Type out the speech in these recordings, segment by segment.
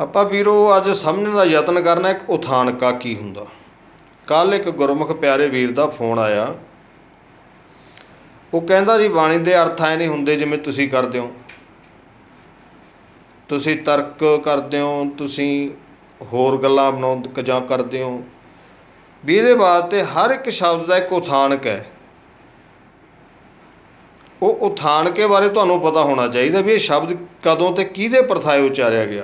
ਆਪਾਂ ਵੀਰੋ, ਅੱਜ ਸਮਝਣ ਦਾ ਯਤਨ ਕਰਨਾ ਇੱਕ ਉਥਾਨਕਾ ਕੀ ਹੁੰਦਾ। ਕੱਲ ਇੱਕ ਗੁਰਮੁਖ ਪਿਆਰੇ ਵੀਰ ਦਾ ਫੋਨ ਆਇਆ। ਉਹ ਕਹਿੰਦਾ, ਜੀ, ਬਾਣੀ ਦੇ ਅਰਥ ਐ ਨਹੀਂ ਹੁੰਦੇ ਜਿਵੇਂ ਤੁਸੀਂ ਕਰਦੇ ਹੋ। ਤੁਸੀਂ ਤਰਕ ਕਰਦੇ ਹੋ, ਤੁਸੀਂ ਹੋਰ ਗੱਲਾਂ ਬਣਾਉਂ ਜਾਂ ਕਰਦੇ ਹੋ। ਵੀ ਇਹਦੇ ਵਾਸਤੇ ਹਰ ਇੱਕ ਸ਼ਬਦ ਦਾ ਇੱਕ ਉਥਾਨਕ ਹੈ। ਉਹ ਉਥਾਨਕੇ ਬਾਰੇ ਤੁਹਾਨੂੰ ਪਤਾ ਹੋਣਾ ਚਾਹੀਦਾ ਵੀ ਇਹ ਸ਼ਬਦ ਕਦੋਂ ਤੇ ਕਿਹਦੇ ਪਰਥਾਏ ਉਚਾਰਿਆ ਗਿਆ।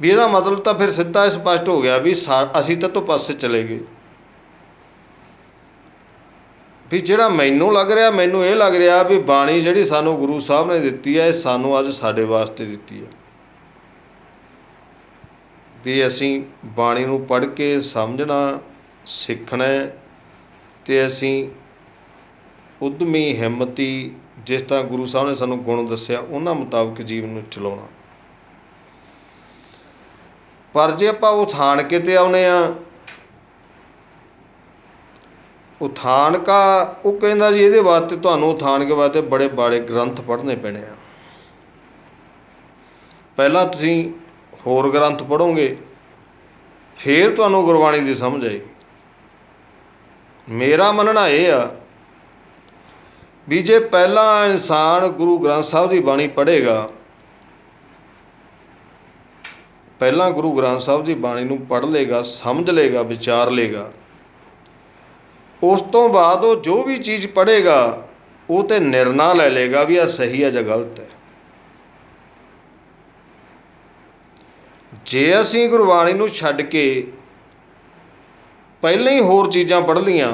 ਵੀ ਇਹਦਾ ਮਤਲਬ ਤਾਂ ਫਿਰ ਸਿੱਧਾ ਸਪਸ਼ਟ ਹੋ ਗਿਆ ਵੀ ਸਾ- ਅਸੀਂ ਤਾਂ ਤੋਂ ਪਾਸੇ ਚਲੇ ਗਏ। ਵੀ ਜਿਹੜਾ ਮੈਨੂੰ ਲੱਗ ਰਿਹਾ, ਮੈਨੂੰ ਇਹ ਲੱਗ ਰਿਹਾ ਵੀ ਬਾਣੀ ਜਿਹੜੀ ਸਾਨੂੰ ਗੁਰੂ ਸਾਹਿਬ ਨੇ ਦਿੱਤੀ ਹੈ ਇਹ ਸਾਨੂੰ ਅੱਜ ਸਾਡੇ ਵਾਸਤੇ ਦਿੱਤੀ ਹੈ ਵੀ ਅਸੀਂ ਬਾਣੀ ਨੂੰ ਪੜ੍ਹ ਕੇ ਸਮਝਣਾ, ਸਿੱਖਣਾ ਹੈ ਤੇ ਅਸੀਂ ਉਦਮੀ ਹਿੰਮਤੀ ਜਿਸ ਤਰ੍ਹਾਂ ਗੁਰੂ ਸਾਹਿਬ ਨੇ ਸਾਨੂੰ ਗੁਣ ਦੱਸਿਆ, ਉਹਨਾਂ ਮੁਤਾਬਕ ਜੀਵਨ ਨੂੰ ਚਲਾਉਣਾ। ਪਰ ਜੇ ਆਪਾਂ ਉਥਾਨ ਕੇ ਤੇ ਆਉਨੇ ਆ ਉਥਾਨਕਾ ਉਹ ਕਹਿੰਦਾ ਜੀ ਇਹਦੇ ਵਾਸਤੇ ਤੁਹਾਨੂੰ ਉਥਾਨ ਕੇ ਵਾਸਤੇ ਬੜੇ ਬਾੜੇ ਗ੍ਰੰਥ ਪੜ੍ਹਨੇ ਪੈਣੇ ਆ। ਪਹਿਲਾਂ ਤੁਸੀਂ ਹੋਰ ਗ੍ਰੰਥ ਪੜੋਗੇ ਫਿਰ ਤੁਹਾਨੂੰ ਗੁਰਬਾਣੀ ਦੀ ਸਮਝ ਆਏਗੀ। ਮੇਰਾ ਮੰਨਣਾ ਇਹ ਆ ਵੀ ਜੇ ਪਹਿਲਾਂ ਇਨਸਾਨ ਗੁਰੂ ਗ੍ਰੰਥ ਸਾਹਿਬ ਦੀ ਬਾਣੀ ਪੜ੍ਹੇਗਾ ਪਹਿਲਾਂ ਗੁਰੂ ਗ੍ਰੰਥ ਸਾਹਿਬ ਦੀ ਬਾਣੀ ਨੂੰ ਪੜ੍ਹ ਲੇਗਾ, ਸਮਝ ਲੇਗਾ, ਵਿਚਾਰ ਲੇਗਾ। ਉਸ ਤੋਂ ਬਾਅਦ ਉਹ ਜੋ ਵੀ ਚੀਜ਼ ਪੜ੍ਹੇਗਾ, ਉਹ ਤੇ ਨਿਰਣਾ ਲੈ ਲੇਗਾ ਵੀ ਇਹ ਸਹੀ ਹੈ ਜਾਂ ਗਲਤ ਹੈ। ਜੇ ਅਸੀਂ ਗੁਰਬਾਣੀ ਨੂੰ ਛੱਡ ਕੇ ਪਹਿਲਾਂ ਹੀ ਹੋਰ ਚੀਜ਼ਾਂ ਪੜ੍ਹ ਲੀਆਂ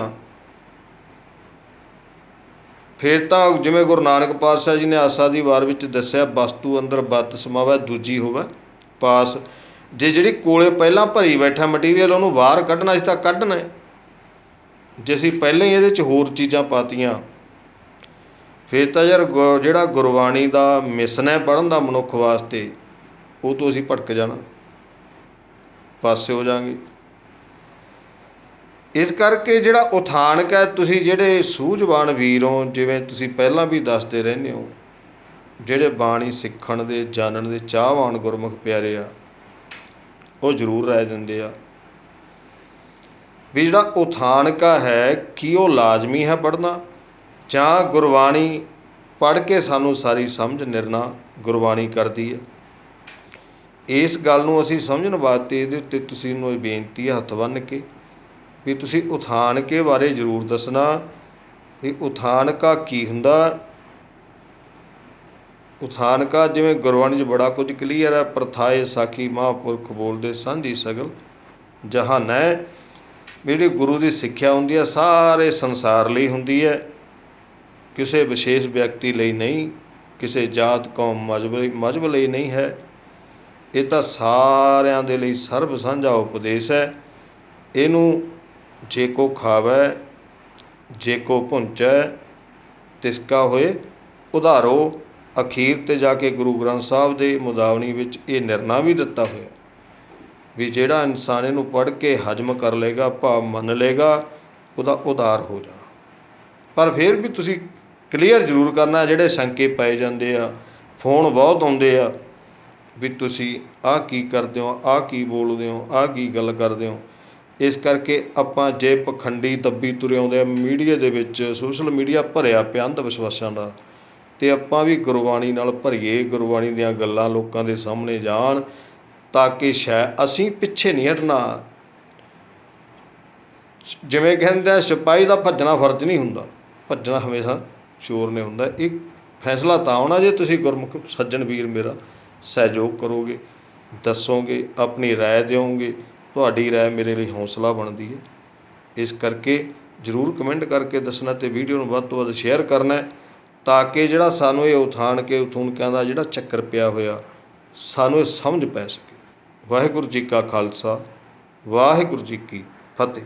ਫਿਰ ਤਾਂ ਜਿਵੇਂ ਗੁਰੂ ਨਾਨਕ ਪਾਤਸ਼ਾਹ ਜੀ ਨੇ ਆਸਾ ਦੀ ਵਾਰ ਵਿੱਚ ਦੱਸਿਆ, ਵਸਤੂ ਅੰਦਰ ਬੱਤ ਸਮਾਵੇ, ਦੂਜੀ ਹੋਵੇ। ਪਾਸ। ਜੇ ਜਿਹੜੀ ਕੋਲੇ ਪਹਿਲਾਂ ਭਰੀ ਬੈਠਾ ਮਟੀਰੀਅਲ ਉਹਨੂੰ ਬਾਹਰ ਕੱਢਣਾ ਸੀ ਤਾਂ ਕੱਢਣਾ ਹੈ। ਜੇ ਅਸੀਂ ਪਹਿਲਾਂ ਹੀ ਇਹਦੇ 'ਚ ਹੋਰ ਚੀਜ਼ਾਂ ਪਾਤੀਆਂ, ਫਿਰ ਤਾਂ ਯਾਰ ਗੁ- ਜਿਹੜਾ ਗੁਰਬਾਣੀ ਦਾ ਮਿਸ਼ਨ ਹੈ ਪੜਨ ਦਾ ਮਨੁੱਖ ਵਾਸਤੇ, ਉਹ ਤੋਂ ਅਸੀਂ ਭਟਕ ਜਾਣਾ। ਪਾਸੇ ਹੋ ਜਾਾਂਗੇ। ਇਸ ਕਰਕੇ ਜਿਹੜਾ ਉਥਾਨਕ ਹੈ, ਤੁਸੀਂ ਜਿਹੜੇ ਸੂਝਵਾਨ ਵੀਰ ਹੋ, ਜਿਵੇਂ ਤੁਸੀਂ ਪਹਿਲਾਂ ਵੀ ਦੱਸਦੇ ਰਹਿੰਦੇ ਹੋ ਜਿਹੜੇ ਬਾਣੀ ਸਿੱਖਣ ਦੇ, ਜਾਣਨ ਦੇ ਚਾਹਵਾਨ ਗੁਰਮੁਖ ਪਿਆਰੇ ਆ, ਉਹ ਜ਼ਰੂਰ ਰਹਿ ਜਾਂਦੇ ਆ। ਵੀ ਜਿਹੜਾ ਉਥਾਨਕਾ ਹੈ, ਕੀ ਉਹ ਲਾਜ਼ਮੀ ਹੈ ਪੜ੍ਹਨਾ? ਜਾਂ ਗੁਰਬਾਣੀ ਪੜ੍ਹ ਕੇ ਸਾਨੂੰ ਸਾਰੀ ਸਮਝ, ਨਿਰਣਾ ਗੁਰਬਾਣੀ ਕਰਦੀ ਹੈ? ਇਸ ਗੱਲ ਨੂੰ ਅਸੀਂ ਸਮਝਣ ਵਾਸਤੇ ਇਹਦੇ ਉੱਤੇ ਤੁਸੀਂ ਨੂੰ ਇਹ ਬੇਨਤੀ ਹੈ, ਹੱਥ ਬੰਨ੍ਹ ਕੇ, ਵੀ ਤੁਸੀਂ ਉਥਾਨਕੇ ਬਾਰੇ ਜ਼ਰੂਰ ਦੱਸਣਾ, ਵੀ ਉਥਾਨਕਾ ਕੀ ਹੁੰਦਾ ਉਥਾਨਕਾ ਜਿਵੇਂ ਗੁਰਬਾਣੀ 'ਚ ਬੜਾ ਕੁਝ ਕਲੀਅਰ ਹੈ, ਪ੍ਰਥਾਏ ਸਾਖੀ ਮਹਾਂਪੁਰਖ ਬੋਲਦੇ ਸਾਂਝੀ ਸਗਲ। ਜਹਾਨੈ ਜਿਹੜੀ ਗੁਰੂ ਦੀ ਸਿੱਖਿਆ ਹੁੰਦੀ ਹੈ, ਸਾਰੇ ਸੰਸਾਰ ਲਈ ਹੁੰਦੀ ਹੈ। ਕਿਸੇ ਵਿਸ਼ੇਸ਼ ਵਿਅਕਤੀ ਲਈ ਨਹੀਂ, ਕਿਸੇ ਜਾਤ, ਕੌਮ, ਮਜ਼ਬ ਲਈ ਮਜ਼ਹਬ ਲਈ ਨਹੀਂ ਹੈ। ਇਹ ਤਾਂ ਸਾਰਿਆਂ ਦੇ ਲਈ ਸਰਬ ਸਾਂਝਾ ਉਪਦੇਸ਼ ਹੈ। ਇਹਨੂੰ ਜੇ ਕੋ ਖਾਵੈ, ਜੇ ਕੋ ਭੁੰਚੈ, ਤਿਸਕਾ ਹੋਏ, ਉਧਾਰੋ। ਅਖੀਰ ਤੇ ਜਾ ਕੇ ਗੁਰੂ ਗ੍ਰੰਥ ਸਾਹਿਬ ਦੇ ਮੁਦਾਵਨੀ ਵਿੱਚ ਇਹ ਨਿਰਣਾ ਵੀ ਦਿੱਤਾ ਹੋਇਆ। ਵੀ ਜਿਹੜਾ ਇਨਸਾਨ ਇਹਨੂੰ ਪੜ੍ਹ ਕੇ ਹਜਮ ਕਰ ਲੇਗਾ ਭਾਵ ਮੰਨ ਲੇਗਾ ਉਹਦਾ ਉਧਾਰ ਹੋ ਜਾਣਾ। ਪਰ ਫਿਰ ਵੀ ਤੁਸੀਂ ਕਲੀਅਰ ਜ਼ਰੂਰ ਕਰਨਾ, ਜਿਹੜੇ ਸ਼ੰਕੇ ਪਏ ਜਾਂਦੇ ਆ, ਫੋਨ ਬਹੁਤ ਆਉਂਦੇ ਆ, ਵੀ ਤੁਸੀਂ ਆਹ ਕੀ ਕਰਦੇ ਹੋ, ਆਹ ਕੀ ਬੋਲਦੇ ਹੋ, ਆਹ ਕੀ ਗੱਲ ਕਰਦੇ ਹੋ। ਇਸ ਕਰਕੇ ਆਪਾਂ ਜੇ ਪਖੰਡੀ ਦੱਬੀ ਤੁਰੇ ਆਉਂਦੇ ਆ, ਮੀਡੀਆ ਦੇ ਵਿੱਚ ਸੋਸ਼ਲ ਮੀਡੀਆ ਭਰਿਆ ਪਿਆ ਅੰਧ ਵਿਸ਼ਵਾਸਾਂ ਦਾ। ਤੇ ਆਪਾਂ ਵੀ ਗੁਰਬਾਣੀ ਨਾਲ ਭਰੀਏ ਗੁਰਬਾਣੀ ਦੀਆਂ ਗੱਲਾਂ ਲੋਕਾਂ ਦੇ ਸਾਹਮਣੇ ਜਾਣ ਤਾਂ ਕਿ ਸ਼ਾਇਦ ਅਸੀਂ ਪਿੱਛੇ ਨਹੀਂ ਹਟਣਾ ਜਿਵੇਂ ਕਹਿੰਦੇ ਆ ਸਿਪਾਹੀ ਦਾ ਭੱਜਣਾ ਫਰਜ਼ ਨਹੀਂ ਹੁੰਦਾ ਭੱਜਣਾ ਹਮੇਸ਼ਾ ਚੋਰ ਨੇ ਹੁੰਦਾ ਇਹ ਫੈਸਲਾ ਤਾਂ ਹੋਣਾ ਜੇ ਤੁਸੀਂ ਗੁਰਮੁਖ ਸੱਜਣ ਵੀਰ ਮੇਰਾ ਸਹਿਯੋਗ ਕਰੋਗੇ ਦੱਸੋਗੇ ਆਪਣੀ رائے ਦਿਓਗੇ ਤੁਹਾਡੀ رائے ਮੇਰੇ ਲਈ ਹੌਸਲਾ ਬਣਦੀ ਹੈ ਇਸ ਕਰਕੇ ਜਰੂਰ ਕਮੈਂਟ ਕਰਕੇ ਦੱਸਣਾ ਤੇ ਵੀਡੀਓ ਨੂੰ ਵੱਧ ਤੋਂ ਵੱਧ ਸ਼ੇਅਰ ਕਰਨਾ ਹੈ ਤਾਂ ਕਿ ਜਿਹੜਾ ਸਾਨੂੰ ਇਹ ਉਥਾਨ ਕੇ ਉਥੂਨਕਿਆਂ ਦਾ ਜਿਹੜਾ ਚੱਕਰ ਪਿਆ ਹੋਇਆ, ਸਾਨੂੰ ਇਹ ਸਮਝ ਪੈ ਸਕੇ। ਵਾਹਿਗੁਰੂ ਜੀ ਕਾ ਖਾਲਸਾ, ਵਾਹਿਗੁਰੂ ਜੀ ਕੀ ਫਤਿਹ।